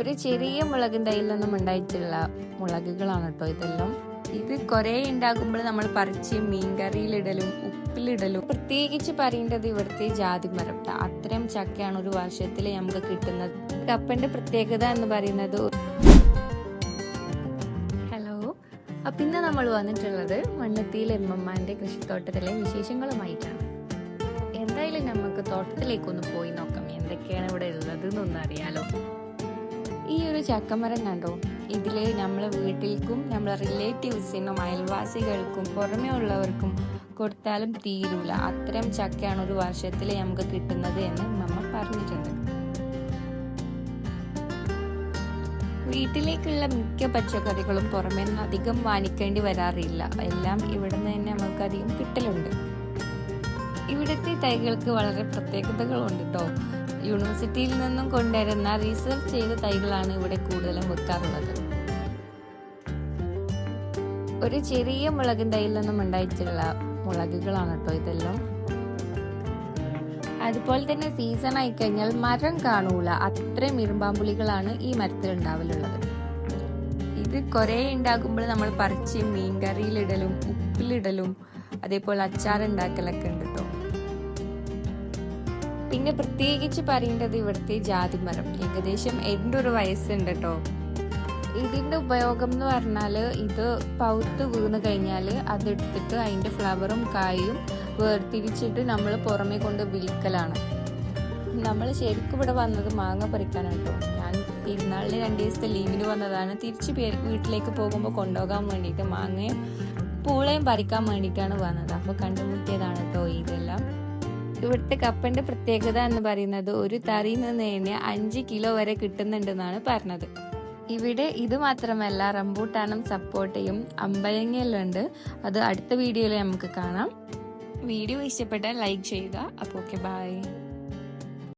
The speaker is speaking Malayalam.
ഒരു ചെറിയ മുളകിൻ തൈയിൽ നിന്നും ഉണ്ടായിട്ടുള്ള മുളകുകളാണ് കേട്ടോ ഇതെല്ലാം. ഇത് കുറേ ഉണ്ടാകുമ്പോൾ നമ്മൾ പറിച്ച് മീൻകറിയിലിടലും ഉപ്പിലിടലും. പ്രത്യേകിച്ച് പറയേണ്ടത് ഇവിടുത്തെ ജാതിമരം അത്രയും ചക്കയാണ് ഒരു വർഷത്തിൽ നമുക്ക് കിട്ടുന്നത്. കപ്പന്റെ പ്രത്യേകത എന്ന് പറയുന്നത് ഹലോ. പിന്നെ നമ്മൾ വന്നിട്ടുള്ളത് മണ്ണത്തിയിൽ എമ്മമ്മാന്റെ കൃഷിത്തോട്ടത്തിലെ വിശേഷങ്ങളുമായിട്ടാണ്. എന്തായാലും നമുക്ക് തോട്ടത്തിലേക്കൊന്ന് പോയി നോക്കാം. എന്തൊക്കെയാണ് ഇവിടെ ഉള്ളത് എന്നൊന്നും അറിയാലോ. ഈ ഒരു ചക്കമരം കണ്ടോ? ഇതിൽ നമ്മൾ വീട്ടിൽക്കും നമ്മളെ റിലേറ്റീവ്സിനും അയൽവാസികൾക്കും പുറമേ ഉള്ളവർക്കും കൊടുത്താലും തീരൂല. അത്രയും ചക്കയാണ് ഒരു വർഷത്തിൽ നമുക്ക് കിട്ടുന്നത് എന്ന് നമ്മൾ പറഞ്ഞിട്ടുണ്ട്. വീട്ടിലേക്കുള്ള മിക്ക പച്ചക്കറികളും പുറമേ നിന്ന് അധികം വാങ്ങിക്കേണ്ടി വരാറില്ല. എല്ലാം ഇവിടുന്ന് തന്നെ നമുക്ക് അധികം കിട്ടലുണ്ട്. ഇവിടുത്തെ തൈകൾക്ക് വളരെ പ്രത്യേകതകളുണ്ട് കേട്ടോ യൂണിവേഴ്സിറ്റിയിൽ നിന്നും കൊണ്ടുവരുന്ന റിസർച്ച് ചെയ്ത തൈകളാണ് ഇവിടെ കൂടുതലും വെക്കാറുള്ളത് ഒരു ചെറിയ മുളകിൻ തൈയിൽ നിന്നും ഉണ്ടായിട്ടുള്ള മുളകുകളാണ് കേട്ടോ ഇതെല്ലാം. അതുപോലെ തന്നെ സീസൺ ആയി കഴിഞ്ഞാൽ മരം കാണൂല. അത്രയും ഇരുമ്പാമ്പുളികളാണ് ഈ മരത്തിൽ ഉണ്ടാവലുള്ളത്. ഇത് കുറെ ഉണ്ടാകുമ്പോൾ നമ്മൾ പറിച്ച് മീൻകറിയിലിടലും ഉപ്പിലിടലും അതേപോലെ അച്ചാർ ഉണ്ടാക്കലൊക്കെ ഉണ്ട് കേട്ടോ. പിന്നെ പ്രത്യേകിച്ച് പറയേണ്ടത് ഇവിടുത്തെ ജാതിമരം ഏകദേശം എന്റെ ഒരു വയസ്സുണ്ട് കേട്ടോ ഇതിന്റെ ഉപയോഗം എന്ന് പറഞ്ഞാൽ ഇത് പൗത്ത് വീണ് കഴിഞ്ഞാൽ അതെടുത്തിട്ട് അതിന്റെ ഫ്ലവറും കായും വേർതിരിച്ചിട്ട് നമ്മൾ പുറമെ കൊണ്ട് വിൽക്കലാണ്. നമ്മൾ ശരിക്കും ഇവിടെ വന്നത് മാങ്ങ പറിക്കാനാണ് കേട്ടോ ഞാൻ പെരുന്നാളിന് രണ്ട് ദിവസത്തെ ലീവിന് വന്നതാണ്. തിരിച്ച് വീട്ടിലേക്ക് പോകുമ്പോൾ കൊണ്ടുപോകാൻ വേണ്ടിയിട്ട് മാങ്ങയും പൂളയും പറിക്കാൻ വേണ്ടിയിട്ടാണ് വന്നത്. അപ്പോൾ കണ്ടുമുട്ടിയതാണ് കേട്ടോ ഇതെല്ലാം. ഇവിടുത്തെ കപ്പന്റെ പ്രത്യേകത എന്ന് പറയുന്നത് ഒരു തറിയിൽ നിന്ന് തന്നെ അഞ്ച് കിലോ വരെ കിട്ടുന്നുണ്ടെന്നാണ് പറഞ്ഞത്. ഇവിടെ ഇത് മാത്രമല്ല റംബൂട്ടാനും സപ്പോർട്ടയും അമ്പയങ്ങയിലുണ്ട് അത് അടുത്ത വീഡിയോയിൽ നമുക്ക് കാണാം. വീഡിയോ ഇഷ്ടപ്പെട്ടാൽ ലൈക്ക് ചെയ്യുക. അപ്പോൾ ഓക്കെ ബൈ.